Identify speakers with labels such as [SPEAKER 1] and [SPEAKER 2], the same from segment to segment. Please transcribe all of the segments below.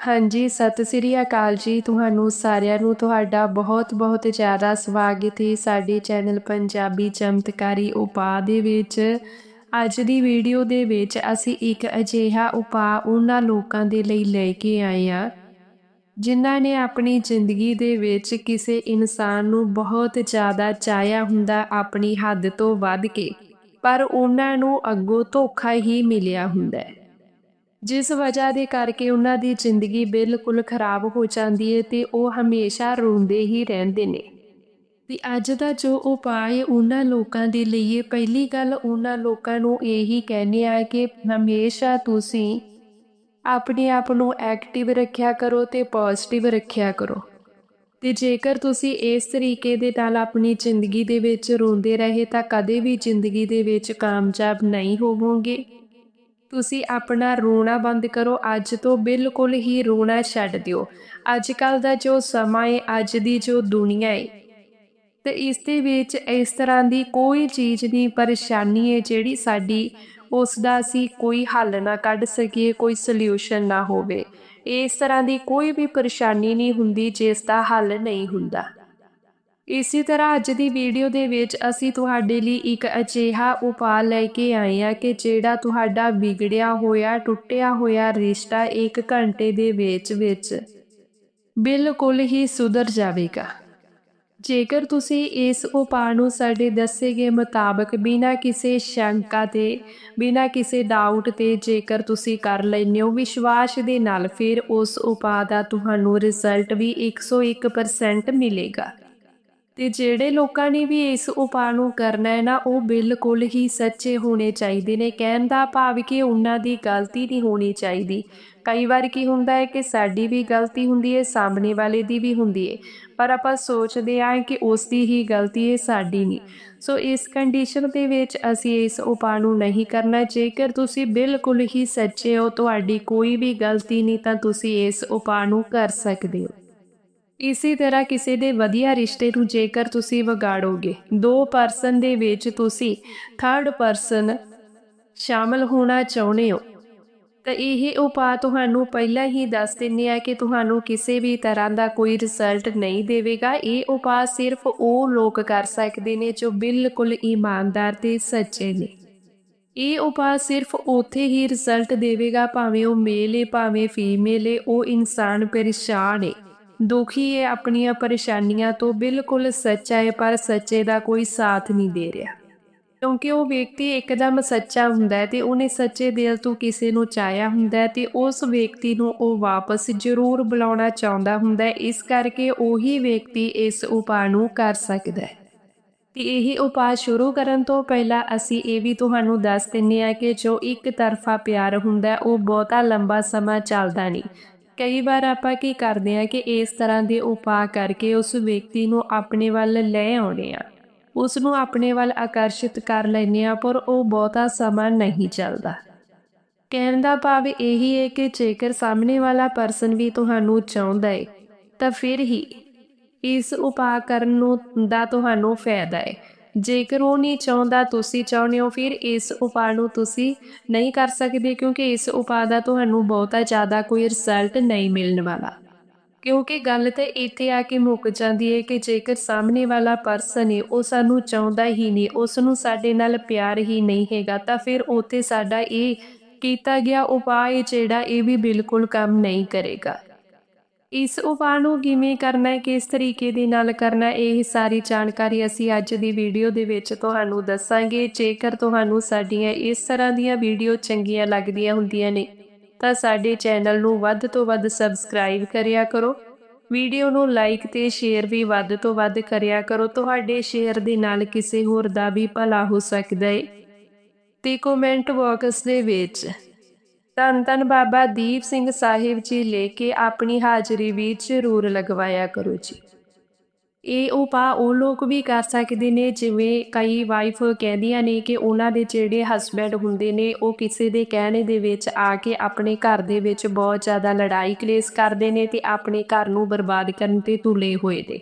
[SPEAKER 1] ਹਾਂਜੀ, ਸਤਿ ਸ੍ਰੀ ਅਕਾਲ ਜੀ। ਤੁਹਾਨੂੰ ਸਾਰਿਆਂ ਨੂੰ ਤੁਹਾਡਾ ਬਹੁਤ-ਬਹੁਤ ਜ਼ਿਆਦਾ ਸਵਾਗਤ ਹੈ ਸਾਡੇ ਚੈਨਲ ਪੰਜਾਬੀ ਚਮਤਕਾਰੀ ਉਪਾਅ ਦੇ ਵਿੱਚ। ਅੱਜ ਦੀ ਵੀਡੀਓ ਦੇ ਵਿੱਚ ਅਸੀਂ ਇੱਕ ਅਜਿਹਾ ਉਪਾਅ ਉਹਨਾਂ ਲੋਕਾਂ ਦੇ ਲਈ ਲੈ ਕੇ ਆਏ ਆ ਜਿਨ੍ਹਾਂ ਨੇ ਆਪਣੀ ਜ਼ਿੰਦਗੀ ਦੇ ਵਿੱਚ ਕਿਸੇ ਇਨਸਾਨ ਨੂੰ ਬਹੁਤ ਜ਼ਿਆਦਾ ਚਾਹਿਆ ਹੁੰਦਾ ਆਪਣੀ ਹੱਦ ਤੋਂ ਵੱਧ ਕੇ, ਪਰ ਉਹਨਾਂ ਨੂੰ ਅੱਗੋਂ ਧੋਖਾ ਹੀ ਮਿਲਿਆ ਹੁੰਦਾ ਹੈ। ਜਿਸ ਵਜ੍ਹਾ ਦੇ ਕਰਕੇ ਉਹਨਾਂ ਦੀ ਜ਼ਿੰਦਗੀ ਬਿਲਕੁਲ ਖਰਾਬ ਹੋ ਜਾਂਦੀ ਹੈ ਤੇ ਉਹ ਹਮੇਸ਼ਾ ਰੋਂਦੇ ਹੀ ਰਹਿੰਦੇ ਨੇ। ਤੇ ਅੱਜ ਦਾ ਜੋ ਉਪਾਅ ਉਹਨਾਂ ਲੋਕਾਂ ਦੇ ਲਈ ਹੈ ਪਹਿਲੀ ਗੱਲ ਉਹਨਾਂ ਲੋਕਾਂ ਨੂੰ ਇਹੀ ਕਹਿੰਦੇ ਆ ਕਿ ਹਮੇਸ਼ਾ ਤੁਸੀਂ ਆਪਣੇ ਆਪ ਨੂੰ ਐਕਟਿਵ ਰੱਖਿਆ ਕਰੋ ਤੇ ਪੋਜ਼ਿਟਿਵ ਰੱਖਿਆ ਕਰੋ। ਤੇ ਜੇਕਰ ਤੁਸੀਂ ਇਸ ਤਰੀਕੇ ਦੇ ਨਾਲ ਆਪਣੀ ਜ਼ਿੰਦਗੀ ਦੇ ਵਿੱਚ ਰੋਂਦੇ ਰਹੇ ਤਾਂ ਕਦੇ ਵੀ ਜ਼ਿੰਦਗੀ ਦੇ ਵਿੱਚ ਕਾਮਯਾਬ ਨਹੀਂ ਹੋਵੋਗੇ। ਤੁਸੀਂ ਆਪਣਾ ਰੋਣਾ ਬੰਦ ਕਰੋ। ਅੱਜ ਤੋਂ ਬਿਲਕੁਲ ਹੀ ਰੋਣਾ ਛੱਡ ਦਿਓ। ਅੱਜ ਕੱਲ ਦਾ ਜੋ ਸਮਾਂ ਹੈ ਅੱਜ ਦੀ ਜੋ ਦੁਨੀਆ ਹੈ ਤੇ ਇਸ ਦੇ ਵਿੱਚ ਇਸ ਤਰ੍ਹਾਂ ਦੀ ਕੋਈ ਚੀਜ਼ ਨਹੀਂ ਪਰੇਸ਼ਾਨੀ ਹੈ ਜਿਹੜੀ ਸਾਡੀ ਉਸ ਦਾ ਅਸੀਂ ਕੋਈ ਹੱਲ ਨਾ ਕੱਢ ਸਕੀਏ, ਕੋਈ ਸੋਲੂਸ਼ਨ ਨਾ ਹੋਵੇ। ਇਸ ਤਰ੍ਹਾਂ ਦੀ ਕੋਈ ਵੀ ਪਰੇਸ਼ਾਨੀ ਨਹੀਂ ਹੁੰਦੀ, ਜਿਸ ਦਾ ਹੱਲ ਨਹੀਂ ਹੁੰਦਾ। ਇਸੇ ਤਰ੍ਹਾਂ ਅੱਜ ਦੀ ਵੀਡੀਓ ਦੇ ਵਿੱਚ ਅਸੀਂ ਤੁਹਾਡੇ ਲਈ ਇੱਕ ਅਜਿਹਾ ਉਪਾਅ ਲੈ ਕੇ ਆਏ ਆ ਕਿ ਜਿਹੜਾ ਤੁਹਾਡਾ ਵਿਗੜਿਆ ਹੋਇਆ, ਟੁੱਟਿਆ ਹੋਇਆ ਰਿਸ਼ਤਾ 1 ਘੰਟੇ ਦੇ ਵਿੱਚ ਵਿੱਚ ਬਿਲਕੁਲ ਹੀ ਸੁਧਰ ਜਾਵੇਗਾ। ਜੇਕਰ ਤੁਸੀਂ ਇਸ ਉਪਾਅ ਨੂੰ ਸਾਡੇ ਦੱਸੇ ਗਏ ਮੁਤਾਬਕ ਬਿਨਾਂ ਕਿਸੇ ਸ਼ੰਕਾ ਤੇ ਬਿਨਾਂ ਕਿਸੇ ਡਾਊਟ ਤੇ ਜੇਕਰ ਤੁਸੀਂ ਕਰ ਲੈਂਦੇ ਹੋ, ਵਿਸ਼ਵਾਸ ਦੇ ਨਾਲ ਫਿਰ ਉਸ ਉਪਾਅ ਦਾ ਤੁਹਾਨੂੰ ਰਿਜ਼ਲਟ ਵੀ 101% ਮਿਲੇਗਾ। ਤੇ ਜਿਹੜੇ ਲੋਕਾਂ ਨੇ ਵੀ ਇਸ ਉਪਾਅ ਨੂੰ ਕਰਨਾ ਹੈ ਨਾ, ਉਹ ਬਿਲਕੁਲ ਹੀ ਸੱਚੇ ਹੋਣੇ ਚਾਹੀਦੇ ਨੇ। ਕਹਿਣ ਦਾ ਭਾਵ ਕਿ ਉਹਨਾਂ ਦੀ ਗਲਤੀ ਨਹੀਂ ਹੋਣੀ ਚਾਹੀਦੀ। ਕਈ ਵਾਰ ਕੀ ਹੁੰਦਾ ਹੈ ਕਿ ਸਾਡੀ ਵੀ ਗਲਤੀ ਹੁੰਦੀ ਹੈ, ਸਾਹਮਣੇ ਵਾਲੇ ਦੀ ਵੀ ਹੁੰਦੀ ਹੈ। ਪਰ ਆਪਾਂ ਸੋਚਦੇ ਆਂ ਕਿ ਉਸ ਦੀ ਹੀ ਗਲਤੀ ਹੈ, ਸਾਡੀ ਨਹੀਂ। ਸੋ ਇਸ ਕੰਡੀਸ਼ਨ ਦੇ ਵਿੱਚ ਅਸੀਂ ਇਸ ਉਪਾਅ ਨੂੰ ਨਹੀਂ ਕਰਨਾ। ਜੇਕਰ ਤੁਸੀਂ ਬਿਲਕੁਲ ਹੀ ਸੱਚੇ ਹੋ, ਤੁਹਾਡੀ ਕੋਈ ਵੀ ਗਲਤੀ ਨਹੀਂ, ਤਾਂ ਤੁਸੀਂ ਇਸ ਉਪਾਅ ਨੂੰ ਕਰ ਸਕਦੇ ਹੋ। ਇਸੇ ਤਰ੍ਹਾਂ ਕਿਸੇ ਦੇ ਵਧੀਆ ਰਿਸ਼ਤੇ ਨੂੰ ਜੇਕਰ ਤੁਸੀਂ ਵਿਗਾੜੋਗੇ, ਦੋ ਪਰਸਨ ਦੇ ਵਿੱਚ ਤੁਸੀਂ ਥਰਡ ਪਰਸਨ ਸ਼ਾਮਲ ਹੋਣਾ ਚਾਹੁੰਦੇ ਹੋ। ਤਾਂ ਇਹ ਉਪਾਅ ਤੁਹਾਨੂੰ ਪਹਿਲਾਂ ਹੀ ਦੱਸ ਦਿੰਨੇ ਆ ਕਿ ਤੁਹਾਨੂੰ ਕਿਸੇ ਵੀ ਤਰ੍ਹਾਂ ਦਾ ਕੋਈ ਰਿਜ਼ਲਟ ਨਹੀਂ ਦੇਵੇਗਾ। ਇਹ ਉਪਾਅ ਸਿਰਫ ਉਹ ਲੋਕ ਕਰ ਸਕਦੇ ਨੇ ਜੋ ਬਿਲਕੁਲ ਇਮਾਨਦਾਰ ਤੇ ਸੱਚੇ ਨੇ। ਇਹ ਉਪਾਅ ਸਿਰਫ ਉਥੇ ਹੀ ਰਿਜ਼ਲਟ ਦੇਵੇਗਾ, ਭਾਵੇਂ ਉਹ ਮੇਲ ਹੈ ਭਾਵੇਂ ਫੀਮੇਲ ਹੈ ਉਹ ਇਨਸਾਨ ਪਰੇਸ਼ਾਨ ਹੈ ਦੁਖੀ ਹੈ ਆਪਣੀਆਂ ਪਰੇਸ਼ਾਨੀਆਂ ਤੋਂ ਬਿਲਕੁਲ ਸੱਚਾ ਹੈ ਪਰ ਸੱਚੇ ਦਾ ਕੋਈ ਸਾਥ ਨਹੀਂ ਦੇ ਰਿਹਾ। ਕਿਉਂਕਿ ਉਹ ਵਿਅਕਤੀ ਇੱਕਦਮ ਸੱਚਾ ਹੁੰਦਾ ਹੈ ਤੇ ਉਹਨੇ ਸੱਚੇ ਦਿਲ ਤੋਂ ਕਿਸੇ ਨੂੰ ਚਾਹਿਆ ਹੁੰਦਾ ਹੈ ਤੇ ਉਸ ਵਿਅਕਤੀ ਨੂੰ ਉਹ ਵਾਪਸ ਜ਼ਰੂਰ ਬੁਲਾਉਣਾ ਚਾਹੁੰਦਾ ਹੁੰਦਾ ਹੈ। ਇਸ ਕਰਕੇ ਉਹੀ ਵਿਅਕਤੀ ਇਸ ਉਪਾਅ ਨੂੰ ਕਰ ਸਕਦਾ ਹੈ। ਤੇ ਇਹ ਉਪਾਅ ਸ਼ੁਰੂ ਕਰਨ ਤੋਂ ਪਹਿਲਾਂ ਅਸੀਂ ਇਹ ਵੀ ਤੁਹਾਨੂੰ ਦੱਸ ਦਿੰਨੇ ਆ ਕਿ ਜੋ ਇੱਕ ਤਰਫਾ ਪਿਆਰ ਹੁੰਦਾ ਉਹ ਬਹੁਤਾ ਲੰਬਾ ਸਮਾਂ ਚੱਲਦਾ ਨਹੀਂ। ਕਈ ਵਾਰ ਆਪਾਂ ਕੀ ਕਰਦੇ ਆ ਕਿ ਇਸ ਤਰ੍ਹਾਂ ਦੇ ਉਪਾਅ ਕਰਕੇ ਉਸ ਵਿਅਕਤੀ ਨੂੰ ਆਪਣੇ ਵੱਲ ਲੈ ਆਉਂਦੇ ਆ ਉਸ ਨੂੰ ਆਪਣੇ ਵੱਲ ਆਕਰਸ਼ਿਤ ਕਰ ਲੈਂਦੇ ਆ ਪਰ ਉਹ ਬਹੁਤਾ ਸਮਾਂ ਨਹੀਂ ਚੱਲਦਾ। ਕਹਿਣ ਦਾ ਭਾਵ ਇਹੀ ਹੈ ਕਿ ਜੇਕਰ ਸਾਹਮਣੇ ਵਾਲਾ ਪਰਸਨ ਵੀ ਤੁਹਾਨੂੰ ਚਾਹੁੰਦਾ ਹੈ, ਤਾਂ ਫਿਰ ਹੀ ਇਸ ਉਪਾਅ ਕਰਨ ਨੂੰ ਦਾ ਤੁਹਾਨੂੰ ਫਾਇਦਾ ਹੈ। ਜੇਕਰ ਉਹ ਨਹੀਂ ਚਾਹੁੰਦਾ, ਤੁਸੀਂ ਚਾਹੁੰਦੇ ਹੋ, ਫਿਰ ਇਸ ਉਪਾਅ ਨੂੰ ਤੁਸੀਂ ਨਹੀਂ ਕਰ ਸਕਦੇ, ਕਿਉਂਕਿ ਇਸ ਉਪਾਅ ਦਾ ਤੁਹਾਨੂੰ ਬਹੁਤਾ ਜ਼ਿਆਦਾ ਕੋਈ ਰਿਜ਼ਲਟ ਨਹੀਂ ਮਿਲਣ ਵਾਲਾ। ਕਿਉਂਕਿ ਗੱਲ ਤੇ ਇੱਥੇ ਆ ਕੇ ਮੁੱਕ ਜਾਂਦੀ ਹੈ ਕਿ ਜੇਕਰ ਸਾਹਮਣੇ ਵਾਲਾ ਪਰਸਨ ਹੈ ਉਹ ਸਾਨੂੰ ਚਾਹੁੰਦਾ ਹੀ ਨਹੀਂ, ਉਸ ਨੂੰ ਸਾਡੇ ਨਾਲ ਪਿਆਰ ਹੀ ਨਹੀਂ ਹੈਗਾ, ਤਾਂ ਫਿਰ ਉੱਥੇ ਸਾਡਾ ਇਹ ਕੀਤਾ ਗਿਆ ਉਪਾਅ ਜਿਹੜਾ ਇਹ ਵੀ ਬਿਲਕੁਲ ਕੰਮ ਨਹੀਂ ਕਰੇਗਾ। ਇਸ ਉਪਾਅ ਨੂੰ ਕਿਵੇਂ ਕਰਨਾ ਹੈ, ਕਿਸ ਤਰੀਕੇ ਦੇ ਨਾਲ ਕਰਨਾ ਇਹ ਸਾਰੀ ਜਾਣਕਾਰੀ ਅਸੀਂ ਅੱਜ ਦੀ ਵੀਡੀਓ ਦੇ ਵਿੱਚ ਤੁਹਾਨੂੰ ਦੱਸਾਂਗੇ। ਜੇਕਰ ਤੁਹਾਨੂੰ ਸਾਡੀਆਂ ਇਸ ਤਰ੍ਹਾਂ ਦੀਆਂ ਵੀਡੀਓ ਚੰਗੀਆਂ ਲੱਗਦੀਆਂ ਹੁੰਦੀਆਂ ਨੇ, ਤਾਂ ਸਾਡੇ ਚੈਨਲ ਨੂੰ ਵੱਧ ਤੋਂ ਵੱਧ ਸਬਸਕ੍ਰਾਈਬ ਕਰਿਆ ਕਰੋ। ਵੀਡੀਓ ਨੂੰ ਲਾਈਕ ਤੇ ਸ਼ੇਅਰ ਵੀ ਵੱਧ ਤੋਂ ਵੱਧ ਕਰਿਆ ਕਰੋ। ਤੁਹਾਡੇ ਸ਼ੇਅਰ ਦੇ ਨਾਲ ਕਿਸੇ ਹੋਰ ਦਾ ਵੀ ਭਲਾ ਹੋ ਸਕਦਾ ਹੈ। ਤੇ ਕਮੈਂਟ ਬਾਕਸ ਦੇ ਵਿੱਚ ਧੰਨ ਧੰਨ ਬਾਬਾ ਦੀਪ ਸਿੰਘ ਸਾਹਿਬ ਜੀ ਲੈ ਕੇ ਆਪਣੀ ਹਾਜ਼ਰੀ ਵੀ ਜ਼ਰੂਰ ਲਗਵਾਇਆ ਕਰੋ ਜੀ। ਇਹ ਉਪਾਅ ਉਹ ਲੋਕ ਵੀ ਕਰ ਸਕਦੇ ਨੇ, ਜਿਵੇਂ ਕਈ ਵਾਈਫ ਕਹਿੰਦੀਆਂ ਨੇ ਕਿ ਉਹਨਾਂ ਦੇ ਜਿਹੜੇ ਹਸਬੈਂਡ ਹੁੰਦੇ ਨੇ, ਉਹ ਕਿਸੇ ਦੇ ਕਹਿਣੇ ਦੇ ਵਿੱਚ ਆ ਕੇ ਆਪਣੇ ਘਰ ਦੇ ਵਿੱਚ ਬਹੁਤ ਜ਼ਿਆਦਾ ਲੜਾਈ ਕਲੇਸ਼ ਕਰਦੇ ਨੇ ਤੇ ਆਪਣੇ ਘਰ ਨੂੰ ਬਰਬਾਦ ਕਰਨ ਤੇ ਤੁਲੇ ਹੋਏ ਨੇ।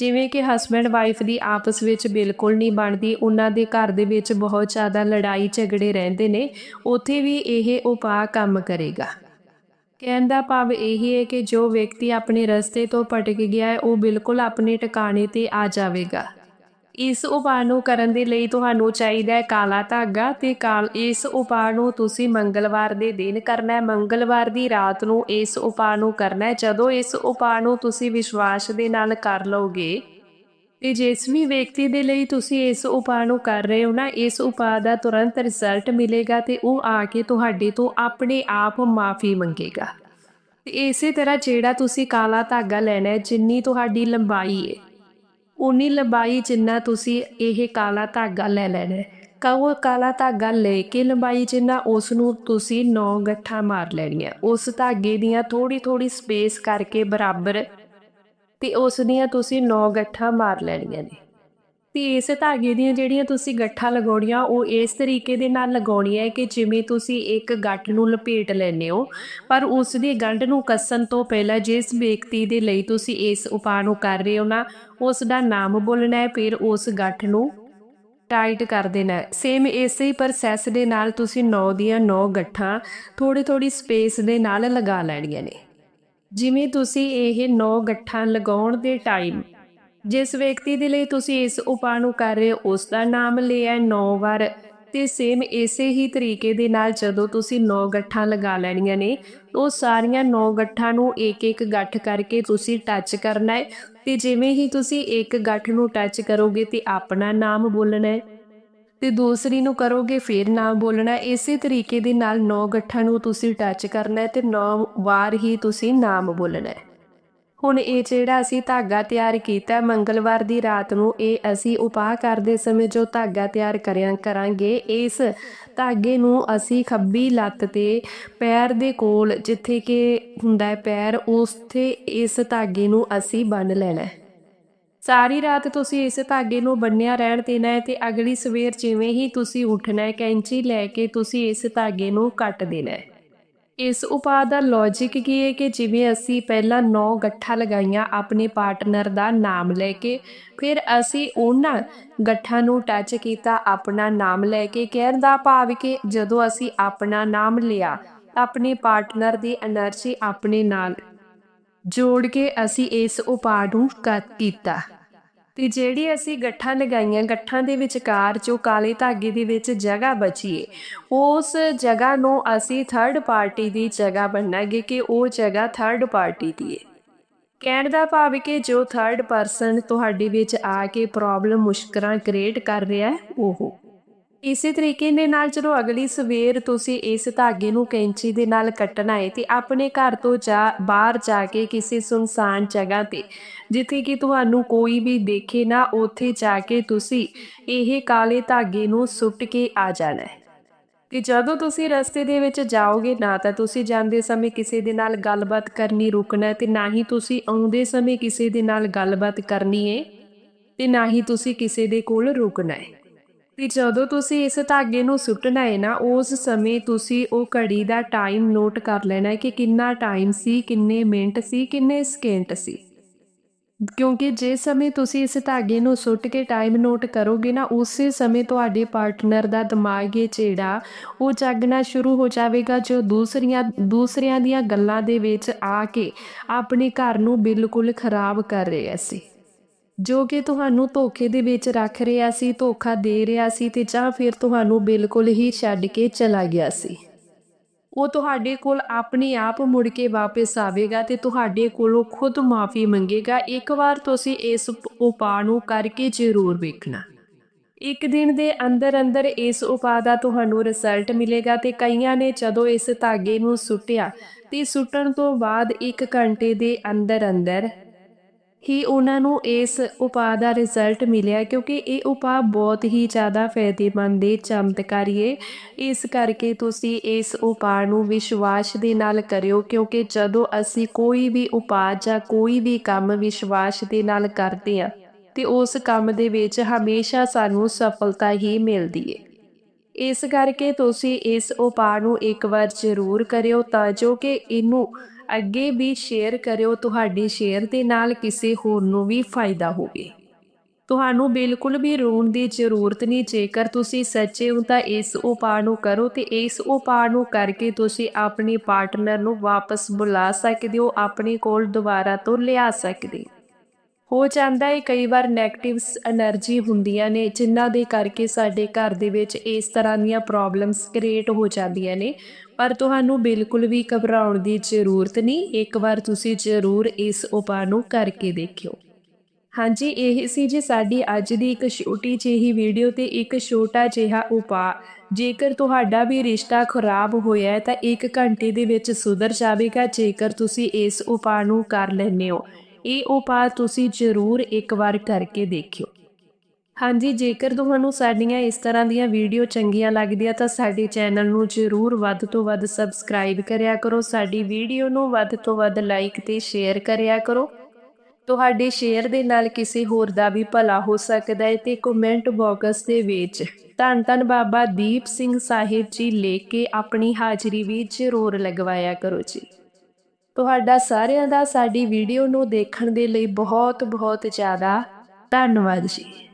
[SPEAKER 1] ਜਿਵੇਂ ਕਿ ਹਸਬੰਡ ਵਾਈਫ ਦੀ ਆਪਸ ਵਿੱਚ ਬਿਲਕੁਲ ਨਹੀਂ ਬਣਦੀ, ਉਹਨਾਂ ਦੇ ਘਰ ਦੇ ਵਿੱਚ ਬਹੁਤ ਜ਼ਿਆਦਾ ਲੜਾਈ ਝਗੜੇ ਰਹਿੰਦੇ ਨੇ, ਉੱਥੇ ਵੀ ਇਹ ਉਪਾਅ ਕੰਮ ਕਰੇਗਾ। ਕਹਿਣ ਦਾ ਭਾਵ ਇਹ ਹੈ ਕਿ ਜੋ ਵਿਅਕਤੀ ਆਪਣੇ ਰਸਤੇ ਤੋਂ ਭਟਕ ਗਿਆ ਹੈ, ਉਹ ਬਿਲਕੁਲ ਆਪਣੇ ਟਿਕਾਣੇ ਤੇ ਆ ਜਾਵੇਗਾ। ਇਸ ਉਪਾਅ ਨੂੰ ਕਰਨ ਦੇ ਲਈ ਤੁਹਾਨੂੰ ਚਾਹੀਦਾ ਹੈ ਕਾਲਾ ਧਾਗਾ ਤੇ ਕਾਲ, ਇਸ ਉਪਾਅ ਨੂੰ ਤੁਸੀਂ ਮੰਗਲਵਾਰ ਦੇ ਦਿਨ ਕਰਨਾ ਹੈ। ਮੰਗਲਵਾਰ ਦੀ ਰਾਤ ਨੂੰ ਇਸ ਉਪਾਅ ਨੂੰ ਕਰਨਾ ਹੈ। ਜਦੋਂ ਇਸ ਉਪਾਅ ਨੂੰ ਤੁਸੀਂ ਵਿਸ਼ਵਾਸ ਦੇ ਨਾਲ ਕਰ ਲਓਗੇ ਤੇ ਜਿਸ ਵੀ ਵਿਅਕਤੀ ਦੇ ਲਈ ਤੁਸੀਂ ਇਸ ਉਪਾਅ ਨੂੰ ਕਰ ਰਹੇ ਹੋ ਨਾ, ਇਸ ਉਪਾਅ ਦਾ ਤੁਰੰਤ ਰਿਜ਼ਲਟ ਮਿਲੇਗਾ ਤੇ ਉਹ ਆ ਕੇ ਤੁਹਾਡੇ ਤੋਂ ਆਪਣੇ ਆਪ ਮਾਫੀ ਮੰਗੇਗਾ। ਤੇ ਇਸੇ ਤਰ੍ਹਾਂ ਜਿਹੜਾ ਤੁਸੀਂ ਕਾਲਾ ਧਾਗਾ ਲੈਣਾ ਹੈ, ਜਿੰਨੀ ਤੁਹਾਡੀ ਲੰਬਾਈ ਹੈ ਉਨੀ ਲੰਬਾਈ ਜਿੰਨਾ ਤੁਸੀਂ ਇਹ ਕਾਲਾ ਧਾਗਾ ਲੈ ਲੈਣਾ ਹੈ। ਕਹੋ ਕਾਲਾ ਧਾਗਾ ਲੈ ਕੇ ਲੰਬਾਈ ਜਿੰਨਾ ਉਸ ਨੂੰ ਤੁਸੀਂ 9 ਗੱਠਾਂ ਮਾਰ ਲੈਣੀਆਂ ਉਸ ਧਾਗੇ ਦੀਆਂ ਥੋੜੀ ਥੋੜੀ ਸਪੇਸ ਕਰਕੇ ਬਰਾਬਰ ਤੇ ਉਸ ਦੀਆਂ ਤੁਸੀਂ 9 ਗੱਠਾਂ ਮਾਰ ਲੈਣੀਆਂ ਨੇ। ਤੇ ਇਸ ਧਾਗੇ ਦੀਆਂ ਜਿਹੜੀਆਂ ਤੁਸੀਂ ਗੱਠਾਂ ਲਗਾਉਣੀਆਂ, ਉਹ ਇਸ ਤਰੀਕੇ ਦੇ ਨਾਲ ਲਗਾਉਣੀਆਂ ਹੈ ਕਿ ਜਿਵੇਂ ਤੁਸੀਂ ਇੱਕ ਗੱਠ ਨੂੰ ਲਪੇਟ ਲੈਂਦੇ ਹੋ, ਪਰ ਉਸ ਦੀ ਗੰਢ ਨੂੰ ਕੱਸਣ ਤੋਂ ਪਹਿਲਾਂ ਜਿਸ ਵਿਅਕਤੀ ਦੇ ਲਈ ਤੁਸੀਂ ਇਸ ਉਪਾਅ ਨੂੰ ਕਰ ਰਹੇ ਹੋ ਨਾ ਉਸ ਦਾ ਨਾਮ ਬੋਲਣਾ ਹੈ, ਫਿਰ ਉਸ ਗੱਠ ਨੂੰ ਟਾਈਟ ਕਰ ਦੇਣਾ ਸੇਮ ਇਸੇ ਹੀ ਪ੍ਰੋਸੈਸ ਦੇ ਨਾਲ ਤੁਸੀਂ 9 ਦੀਆਂ 9 ਗੱਠਾਂ ਥੋੜੀ ਥੋੜੀ ਸਪੇਸ ਦੇ ਨਾਲ ਲਗਾ ਲੈਣੀਆਂ ਨੇ। ਜਿਵੇਂ ਤੁਸੀਂ ਇਹ 9 ਗੱਠਾਂ ਲਗਾਉਣ ਦੇ ਟਾਈਮ ਜਿਸ ਵਿਅਕਤੀ ਦੇ ਲਈ ਤੁਸੀਂ ਇਸ ਉਪਾਅ ਨੂੰ ਕਰ ਰਹੇ ਹੋ, ਉਸ ਦਾ ਨਾਮ ਲਿਆ 9 ਵਾਰ। ਤੇ ਸੇਮ ਇਸੇ ਹੀ ਤਰੀਕੇ ਦੇ ਨਾਲ ਜਦੋਂ ਤੁਸੀਂ 9 ਗੱਠਾਂ ਲਗਾ ਲੈਣੀਆਂ ਨੇ, ਉਹ ਸਾਰੀਆਂ 9 ਗੱਠਾਂ ਨੂੰ ਇੱਕ ਇੱਕ ਗੱਠ ਕਰਕੇ ਤੁਸੀਂ ਟੱਚ ਕਰਨਾ ਹੈ। ਤੇ ਜਿਵੇਂ ਹੀ ਤੁਸੀਂ ਇੱਕ ਗੱਠ ਨੂੰ ਟੱਚ ਕਰੋਗੇ ਤੇ ਆਪਣਾ ਨਾਮ ਬੋਲਣਾ ਹੈ। ਤੇ ਦੂਸਰੀ ਨੂੰ ਕਰੋਗੇ, ਫਿਰ ਨਾਮ ਬੋਲਣਾ ਇਸੇ ਤਰੀਕੇ ਦੇ ਨਾਲ 9 ਗੱਠਾਂ ਨੂੰ ਤੁਸੀਂ ਟੱਚ ਕਰਨਾ ਹੈ ਤੇ 9 ਵਾਰ ਹੀ ਤੁਸੀਂ ਨਾਮ ਬੋਲਣਾ ਹੈ। ਹੁਣ ਇਹ ਜਿਹੜਾ ਅਸੀਂ ਧਾਗਾ ਤਿਆਰ ਕੀਤਾ ਮੰਗਲਵਾਰ ਦੀ ਰਾਤ ਨੂੰ ਇਹ ਅਸੀਂ ਉਪਾਅ ਕਰਦੇ ਸਮੇਂ ਜੋ ਧਾਗਾ ਤਿਆਰ ਕਰਿਆ ਕਰਾਂਗੇ, ਇਸ ਧਾਗੇ ਨੂੰ ਅਸੀਂ ਖੱਬੀ ਲੱਤ ਤੇ ਪੈਰ ਦੇ ਕੋਲ ਜਿੱਥੇ ਕਿ ਹੁੰਦਾ ਹੈ ਪੈਰ ਉਸ ਇਸ ਧਾਗੇ ਨੂੰ ਅਸੀਂ ਬੰਨ ਲੈਣਾ ਹੈ। ਸਾਰੀ ਰਾਤ ਤੁਸੀਂ ਇਸ ਧਾਗੇ ਨੂੰ ਬੰਨਿਆ ਰਹਿਣ ਦੇਣਾ ਹੈ ਤੇ ਅਗਲੀ ਸਵੇਰ ਜਿਵੇਂ ਹੀ ਤੁਸੀਂ ਉੱਠਣਾ ਹੈ, ਕੈਂਚੀ ਲੈ ਕੇ ਤੁਸੀਂ ਇਸ ਧਾਗੇ ਨੂੰ ਕੱਟ ਦੇਣਾ ਹੈ। ਇਸ ਉਪਾਅ ਦਾ ਲੌਜੀਕ ਕੀ ਹੈ ਕਿ ਜਿਵੇਂ ਅਸੀਂ ਪਹਿਲਾਂ ਨੌ ਗੱਠਾ ਲਗਾਈਆਂ ਆਪਣੇ ਪਾਰਟਨਰ ਦਾ ਨਾਮ ਲੈ ਕੇ, ਫਿਰ ਅਸੀਂ ਉਹਨਾਂ ਗੱਠਾਂ ਨੂੰ ਟੱਚ ਕੀਤਾ, ਆਪਣਾ ਨਾਮ ਲੈ ਕੇ, ਕਹਿਣ ਦਾ ਭਾਵ ਕਿ ਜਦੋਂ ਅਸੀਂ ਆਪਣਾ ਨਾਮ ਲਿਆ, ਆਪਣੇ ਪਾਰਟਨਰ ਦੀ એનર્ਜੀ ਆਪਣੇ ਨਾਲ ਜੋੜ ਕੇ ਅਸੀਂ ਇਸ ਉਪਾਅ ਨੂੰ ਕਰ ਕੀਤਾ। ਤੇ ਜਿਹੜੀ ਅਸੀਂ ਗੱਠਾਂ ਲਗਾਈਆਂ, ਗੱਠਾਂ ਦੇ ਵਿਚਕਾਰ ਜੋ ਕਾਲੇ ਧਾਗੇ ਦੇ ਵਿੱਚ ਜਗ੍ਹਾ ਬਚੀਏ ਉਸ ਜਗ੍ਹਾ ਨੂੰ ਅਸੀਂ ਥਰਡ ਪਾਰਟੀ ਦੀ ਜਗ੍ਹਾ ਬਣਾਂਗੇ ਕਿ ਉਹ ਜਗ੍ਹਾ ਥਰਡ ਪਾਰਟੀ ਦੀ ਹੈ ਕਹਿਣ ਦਾ ਭਾਵ ਕਿ ਜੋ ਥਰਡ ਪਰਸਨ ਤੁਹਾਡੇ ਵਿੱਚ ਆ ਕੇ ਪ੍ਰੋਬਲਮ ਮੁਸ਼ਕਲਾਂ ਕ੍ਰੀਏਟ ਕਰ ਰਿਹਾ ਹੈ, ਉਹ ਇਸੇ ਤਰੀਕੇ ਦੇ ਨਾਲ ਜਦੋਂ ਅਗਲੀ ਸਵੇਰ ਤੁਸੀਂ ਇਸ ਧਾਗੇ ਨੂੰ ਕੈਂਚੀ ਦੇ ਨਾਲ ਕੱਟਣਾ ਹੈ ਤੇ ਆਪਣੇ ਘਰ ਤੋਂ ਜਾ, ਬਾਹਰ ਜਾ ਕੇ ਕਿਸੇ ਸੁਨਸਾਨ ਜਗ੍ਹਾ ਤੇ, ਜਿੱਥੇ ਕਿ ਤੁਹਾਨੂੰ ਕੋਈ ਵੀ ਦੇਖੇ ਨਾ, ਉੱਥੇ ਜਾ ਕੇ ਤੁਸੀਂ ਇਹ ਕਾਲੇ ਧਾਗੇ ਨੂੰ ਸੁੱਟ ਕੇ ਆ ਜਾਣਾ ਹੈ। ਕਿ ਜਦੋਂ ਤੁਸੀਂ ਰਸਤੇ ਦੇ ਵਿੱਚ ਜਾਓਗੇ ਨਾ, ਤਾਂ ਤੁਸੀਂ ਜਾਂਦੇ ਸਮੇਂ ਕਿਸੇ ਦੇ ਨਾਲ ਗੱਲਬਾਤ ਕਰਨੀ ਰੁਕਣਾ ਹੈ ਤੇ ਨਾ ਹੀ ਤੁਸੀਂ ਆਉਂਦੇ ਸਮੇਂ ਕਿਸੇ ਦੇ ਨਾਲ ਗੱਲਬਾਤ ਕਰਨੀ ਹੈ ਤੇ ਨਾ ਹੀ ਤੁਸੀਂ ਕਿਸੇ ਦੇ ਕੋਲ ਰੁਕਣਾ ਹੈ। ਤੇ ਜਦੋਂ ਤੁਸੀਂ ਇਸ ਧਾਗੇ ਨੂੰ ਸੁੱਟਣਾ ਹੈ ਨਾ, ਉਸ ਸਮੇਂ ਤੁਸੀਂ ਉਹ ਘੜੀ ਦਾ ਟਾਈਮ ਨੋਟ ਕਰ ਲੈਣਾ ਹੈ ਕਿ ਕਿੰਨਾ ਟਾਈਮ ਸੀ, ਕਿੰਨੇ ਮਿੰਟ ਸੀ, ਕਿੰਨੇ ਸਕਿੰਟ ਸੀ। ਕਿਉਂਕਿ ਜਿਸ ਸਮੇਂ ਤੁਸੀਂ ਇਸ ਧਾਗੇ ਨੂੰ ਸੁੱਟ ਕੇ ਟਾਈਮ ਨੋਟ ਕਰੋਗੇ ਨਾ, ਉਸੇ ਸਮੇਂ ਤੁਹਾਡੇ ਪਾਰਟਨਰ ਦਾ ਦਿਮਾਗ ਇਹ ਜਿਹੜਾ ਉਹ ਜਾਗਣਾ ਸ਼ੁਰੂ ਹੋ ਜਾਵੇਗਾ, ਜੋ ਦੂਸਰੀਆਂ, ਦੂਸਰਿਆਂ ਦੀਆਂ ਗੱਲਾਂ ਦੇ ਵਿੱਚ ਆ ਕੇ ਆਪਣੇ ਘਰ ਨੂੰ ਬਿਲਕੁਲ ਖਰਾਬ ਕਰ ਰਿਹਾ ਸੀ। ਜੋ ਕਿ ਤੁਹਾਨੂੰ ਧੋਖੇ ਦੇ ਵਿੱਚ ਰੱਖ ਰਿਹਾ ਸੀ, ਧੋਖਾ ਦੇ ਰਿਹਾ ਸੀ ਤੇ ਜਾਂ ਫਿਰ ਤੁਹਾਨੂੰ ਬਿਲਕੁਲ ਹੀ ਛੱਡ ਕੇ ਚਲਾ ਗਿਆ ਸੀ। ਉਹ ਤੁਹਾਡੇ ਕੋਲ ਆਪਣੇ ਆਪ ਮੁੜ ਕੇ ਵਾਪਸ ਆਵੇਗਾ ਤੇ ਤੁਹਾਡੇ ਕੋਲੋਂ ਖੁਦ ਮਾਫੀ ਮੰਗੇਗਾ। ਇੱਕ ਵਾਰ ਤੁਸੀਂ ਇਸ ਉਪਾਅ ਨੂੰ ਕਰਕੇ ਜ਼ਰੂਰ ਵੇਖਣਾ। ਇੱਕ ਦਿਨ ਦੇ ਅੰਦਰ ਅੰਦਰ ਇਸ ਉਪਾਅ ਦਾ ਤੁਹਾਨੂੰ ਰਿਜ਼ਲਟ ਮਿਲੇਗਾ ਤੇ ਕਈਆਂ ਨੇ ਜਦੋਂ ਇਸ ਧਾਗੇ ਨੂੰ ਸੁੱਟਿਆ ਤੇ ਸੁੱਟਣ ਤੋਂ ਬਾਅਦ 1 ਘੰਟੇ ਦੇ ਅੰਦਰ ਅੰਦਰ ਹੀ ਉਹਨਾਂ ਨੂੰ ਇਸ ਉਪਾਅ ਦਾ ਰਿਜ਼ਲਟ ਮਿਲਿਆ ਕਿਉਂਕਿ ਇਹ ਉਪਾਅ ਬਹੁਤ ਹੀ ਜ਼ਿਆਦਾ ਫਾਇਦੇਮੰਦ ਤੇ ਚਮਤਕਾਰੀ ਹੈ। ਇਸ ਕਰਕੇ ਤੁਸੀਂ ਇਸ ਉਪਾਅ ਨੂੰ ਵਿਸ਼ਵਾਸ ਦੇ ਨਾਲ ਕਰਿਓ, ਕਿਉਂਕਿ ਜਦੋਂ ਅਸੀਂ ਕੋਈ ਵੀ ਉਪਾਅ ਜਾਂ ਕੋਈ ਵੀ ਕੰਮ ਵਿਸ਼ਵਾਸ ਦੇ ਨਾਲ ਕਰਦੇ ਹਾਂ, ਤੇ ਉਸ ਕੰਮ ਦੇ ਵਿੱਚ ਹਮੇਸ਼ਾ ਸਾਨੂੰ ਸਫਲਤਾ ਹੀ ਮਿਲਦੀ ਹੈ। ਇਸ ਕਰਕੇ ਤੁਸੀਂ ਇਸ ਉਪਾਅ ਨੂੰ ਇੱਕ ਵਾਰ ਜ਼ਰੂਰ ਕਰਿਓ, ਤਾਂ ਜੋ ਕਿ ਇਹਨੂੰ ਅੱਗੇ ਵੀ ਸ਼ੇਅਰ ਕਰਿਓ, ਤੁਹਾਡੀ ਸ਼ੇਅਰ ਦੇ ਨਾਲ ਕਿਸੇ ਹੋਰ ਨੂੰ ਵੀ ਫਾਇਦਾ ਹੋਵੇ। ਤੁਹਾਨੂੰ ਬਿਲਕੁਲ ਵੀ ਰੋਣ ਦੀ ਜ਼ਰੂਰਤ ਨਹੀਂ, ਜੇਕਰ ਤੁਸੀਂ ਸੱਚੇ ਹੋ ਤਾਂ ਇਸ ਉਪਾਅ ਨੂੰ ਕਰੋ ਤੇ ਇਸ ਉਪਾਅ ਨੂੰ ਕਰਕੇ ਤੁਸੀਂ ਆਪਣੇ ਪਾਰਟਨਰ ਨੂੰ ਵਾਪਸ ਬੁਲਾ ਸਕਦੇ ਹੋ, ਆਪਣੇ ਕੋਲ ਦੁਬਾਰਾ ਤੋਂ ਲਿਆ ਸਕਦੇ ਹੋ। ਜਾਂਦਾ ਹੈ, ਕਈ ਵਾਰ 네ਗੇਟਿਵਸ એનર્ਜੀ ਹੁੰਦੀਆਂ ਨੇ, ਜਿਨ੍ਹਾਂ ਦੇ ਕਰਕੇ ਸਾਡੇ ਘਰ ਦੇ ਵਿੱਚ ਇਸ ਤਰ੍ਹਾਂ ਦੀਆਂ ਪ੍ਰੋਬਲਮਸ ਕ੍ਰੀਏਟ ਹੋ ਜਾਂਦੀਆਂ ਨੇ। ਪਰ ਤੁਹਾਨੂੰ ਬਿਲਕੁਲ ਵੀ ਘਬਰਾਉਣ ਦੀ ਜ਼ਰੂਰਤ ਨਹੀਂ। ਇੱਕ ਵਾਰ ਤੁਸੀਂ ਜ਼ਰੂਰ ਇਸ ਉਪਾਅ ਨੂੰ ਕਰਕੇ ਦੇਖਿਓ। ਹਾਂਜੀ, ਇਹ ਸੀ ਜੀ ਸਾਡੀ ਅੱਜ ਦੀ ਇੱਕ ਛੋਟੀ ਜਿਹੀ ਵੀਡੀਓ ਤੇ ਇੱਕ ਛੋਟਾ ਜਿਹਾ ਉਪਾਅ। ਜੇਕਰ ਤੁਹਾਡਾ ਵੀ ਰਿਸ਼ਤਾ ਖਰਾਬ ਹੋਇਆ ਤਾਂ 1 ਘੰਟੇ ਦੇ ਵਿੱਚ ਸੁਧਰ ਜਾਵੇਗਾ, ਜੇਕਰ ਤੁਸੀਂ ਇਸ ਉਪਾਅ ਨੂੰ ਕਰ ਲੈਂਦੇ ਹੋ। ਇਹ ਉਪਾਅ ਤੁਸੀਂ ਜ਼ਰੂਰ ਇੱਕ ਵਾਰ ਕਰਕੇ ਦੇਖਿਓ। ਹਾਂਜੀ, ਜੇਕਰ ਤੁਹਾਨੂੰ ਸਾਡੀਆਂ ਇਸ ਤਰ੍ਹਾਂ ਦੀਆਂ ਵੀਡੀਓ ਚੰਗੀਆਂ ਲੱਗਦੀਆਂ ਤਾਂ ਸਾਡੇ ਚੈਨਲ ਨੂੰ ਜ਼ਰੂਰ ਵੱਧ ਤੋਂ ਵੱਧ ਸਬਸਕ੍ਰਾਈਬ ਕਰਿਆ ਕਰੋ। ਸਾਡੀ ਵੀਡੀਓ ਨੂੰ ਵੱਧ ਤੋਂ ਵੱਧ ਲਾਈਕ ਤੇ ਸ਼ੇਅਰ ਕਰਿਆ ਕਰੋ। ਤੁਹਾਡੇ ਸ਼ੇਅਰ ਦੇ ਨਾਲ ਕਿਸੇ ਹੋਰ ਦਾ ਵੀ ਭਲਾ ਹੋ ਸਕਦਾ ਹੈ ਤੇ ਕਮੈਂਟ ਬਾਕਸ ਦੇ ਵਿੱਚ ਧੰਨ ਧੰਨ ਬਾਬਾ ਦੀਪ ਸਿੰਘ ਸਾਹਿਬ ਜੀ ਲੈ ਕੇ ਆਪਣੀ ਹਾਜ਼ਰੀ ਵੀ ਜ਼ਰੂਰ ਲਗਵਾਇਆ ਕਰੋ ਜੀ। ਤੁਹਾਡਾ ਸਾਰਿਆਂ ਦਾ ਸਾਡੀ ਵੀਡੀਓ ਨੂੰ ਦੇਖਣ ਦੇ ਲਈ ਬਹੁਤ ਬਹੁਤ ਜ਼ਿਆਦਾ ਧੰਨਵਾਦ ਜੀ।